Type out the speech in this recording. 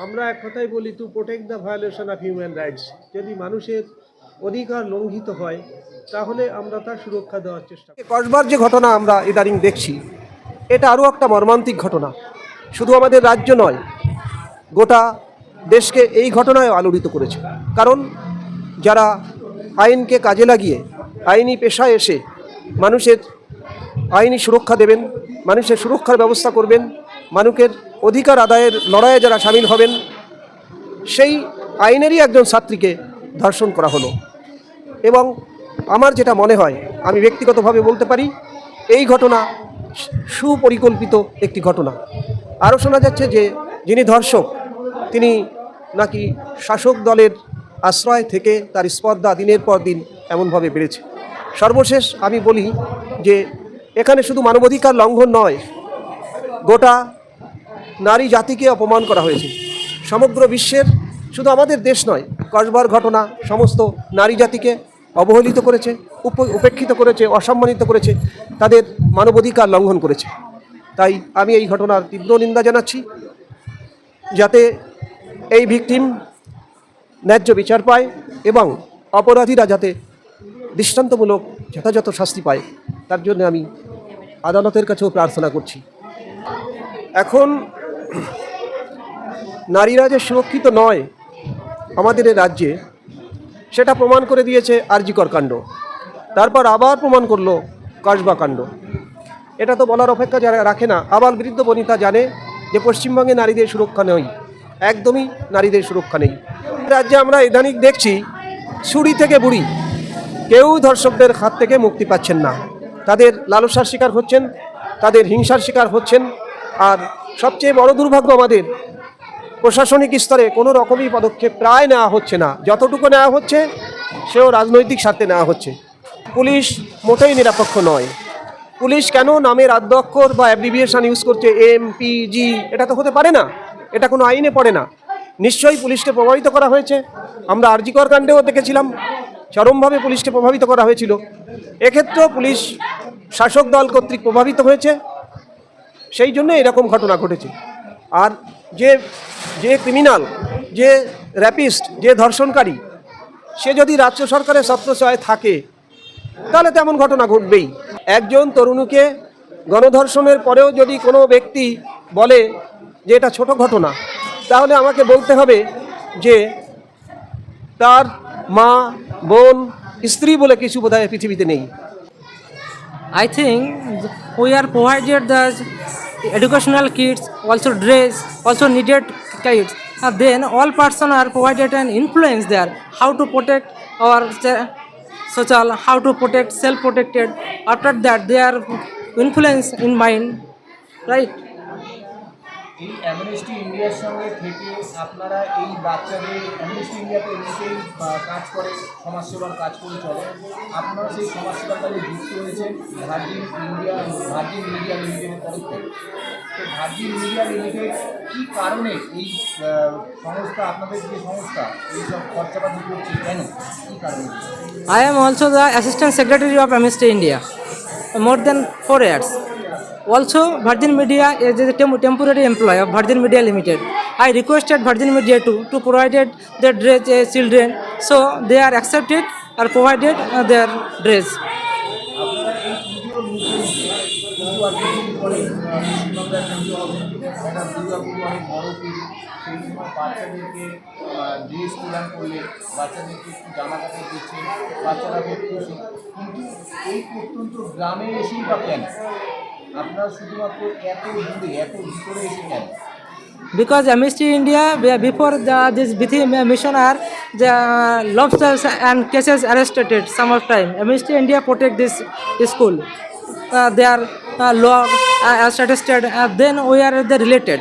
আমরা এক কথাই বলি to protect the violation of human rights যদি মানুষের অধিকার লঙ্ঘিত হয়, তাহলে আমরা তার সুরক্ষা দেওয়ার চেষ্টা করি। কসবার যে ঘটনা আমরা ইদানিং দেখছি, এটা আরও একটা মর্মান্তিক ঘটনা। শুধু আমাদের রাজ্য নয়, গোটা দেশকে এই ঘটনায় আলোড়িত করেছে। কারণ যারা আইনকে কাজে লাগিয়ে, আইনি পেশায় এসে মানুষের আইনি সুরক্ষা দেবেন, মানুষের সুরক্ষার ব্যবস্থা করবেন মানুষের অধিকার আদায়ের লড়াইয়ে যারা সামিল হবেন, সেই আইনেরই একজন ছাত্রীকে ধর্ষণ করা হলো। এবং আমার যেটা মনে হয়, আমি ব্যক্তিগতভাবে বলতে পারি, এই ঘটনা সুপরিকল্পিত একটি ঘটনা। আরও শোনা যাচ্ছে যে, যিনি ধর্ষক, তিনি নাকি শাসক দলের আশ্রয় থেকে তার স্পর্ধা দিনের পর দিন এমনভাবে বেড়েছে। সর্বশেষ আমি বলি যে, এখানে শুধু মানবাধিকার লঙ্ঘন নয়, গোটা নারী জাতিকে অপমান করা হয়েছে। সমগ্র বিশ্বের শুধু আমাদের দেশ নয়, কসবার ঘটনা, সমস্ত নারী জাতিকে অবহেলিত করেছে, উপ- উপেক্ষিত করেছে, অসম্মানিত করেছে, তাদের মানবাধিকার লঙ্ঘন করেছে। তাই আমি এই ঘটনার তীব্র নিন্দা জানাচ্ছি, যাতে এই ভিকটিম ন্যায্য বিচার পায় এবং অপরাধীরা যাতে দৃষ্টান্তমূলক যথাযথ শাস্তি পায়, তার জন্য আমি আদালতের কাছেও প্রার্থনা করছি। এখন নারীরা যে সুরক্ষিত নয় আমাদের এই রাজ্যে, সেটা প্রমাণ করে দিয়েছে আরজিকর কাণ্ড। তারপর আবার প্রমাণ করল কসবা কাণ্ড। এটা তো বলার অপেক্ষা যারা রাখে না। আবার বৃদ্ধ বনিতা জানে যে পশ্চিমবঙ্গে নারীদের সুরক্ষা নেই। একদমই নারীদের সুরক্ষা নেই। রাজ্যে আমরা ইদানিং দেখছি, ছুরি থেকে বুড়ি। কেউ ধর্ষকদের হাত থেকে মুক্তি পাচ্ছেন না। তাদের লালসার শিকার হচ্ছেন, তাদের হিংসার শিকার হচ্ছেন, আর সবচেয়ে বড় দুর্ভাগ্য আমাদের। প্রশাসনিক স্তরে কোনো রকমই পদক্ষেপ প্রায় নেওয়া হচ্ছে না। যতটুকু নেওয়া হচ্ছে, সেও রাজনৈতিক স্বার্থে নেওয়া হচ্ছে। পুলিশ মোটেই নিরপেক্ষ নয়। পুলিশ কেন নামের আদ্যক্ষর বা অ্যাব্রিভিয়েশন ইউজ করছে এম পি জি এটা তো হতে পারে না। এটা কোনো আইনে পড়ে না। নিশ্চয়ই পুলিশকে প্রভাবিত করা হয়েছে। আমরা আরজিকর কাণ্ডেও দেখেছিলাম। চরমভাবে পুলিশকে প্রভাবিত করা হয়েছিল। এক্ষেত্রেও পুলিশ শাসক দল কর্তৃক প্রভাবিত হয়েছে। সেই জন্য এরকম ঘটনা ঘটেছে। আর যে যে ক্রিমিনাল যে র্যাপিস্ট যে ধর্ষণকারী, সে যদি রাজ্য সরকারের ছত্রছায় থাকে, তাহলে তেমন ঘটনা ঘটবেই। একজন তরুণীকে গণধর্ষণের পরেও যদি কোনো ব্যক্তি বলে যে এটা ছোট ঘটনা, তাহলে আমাকে বলতে হবে যে তার মা, বোন, স্ত্রী বলে কিছু বোধহয় পৃথিবীতে নেই। I think we are provided the educational kits, also dress, also needed kits. And uh, then all person are provided an influence there, how to protect our social, how to protect self-protected. After that, they are influence in mind, right? এই Amnesty ইন্ডিয়ার সঙ্গে থেকে আপনারা এই বাচ্চাদের amnesty ইন্ডিয়াতে এমনিতেই কাজ করে, সমাজসেবার কাজ করে চলে। আপনারা সেই সমাজসেবার কাজে যুক্ত হয়েছে ভার্জিন ইন্ডিয়া ভার্জিন মিডিয়া লিমিটেডের তরফ থেকে। তো ভার্জিন মিডিয়া লিমিটেড কী কারণে এই সংস্থা, আপনাদের যে সংস্থা, এই এইসব খরচাপাতি করছে কেন? কী কারণে? I am also the assistant secretary of Amnesty India more than four years. Also, Virgin Media is a tem- temporary employee of Virgin Media Limited. I requested Virgin Media to to provide their dress uh, children, so they are accepted or provided uh, their dress. বাচ্চাদেরকে dress প্রদান করলে বাচ্চাদেরকে একটু জামা কাপড় দিচ্ছে বাচ্চারা খুব খুশি কিন্তু এই প্রত্যন্ত গ্রামে এসেই বা কেন আপনারা শুধুমাত্র এত দূরে এত ভিতরে এসে কেন Because Amnesty India, before the, this Bithi mission are the lobsters and cases arrested some of time. Amnesty India protect this school. Uh, they are uh, law uh, as. Uh, then we are the related.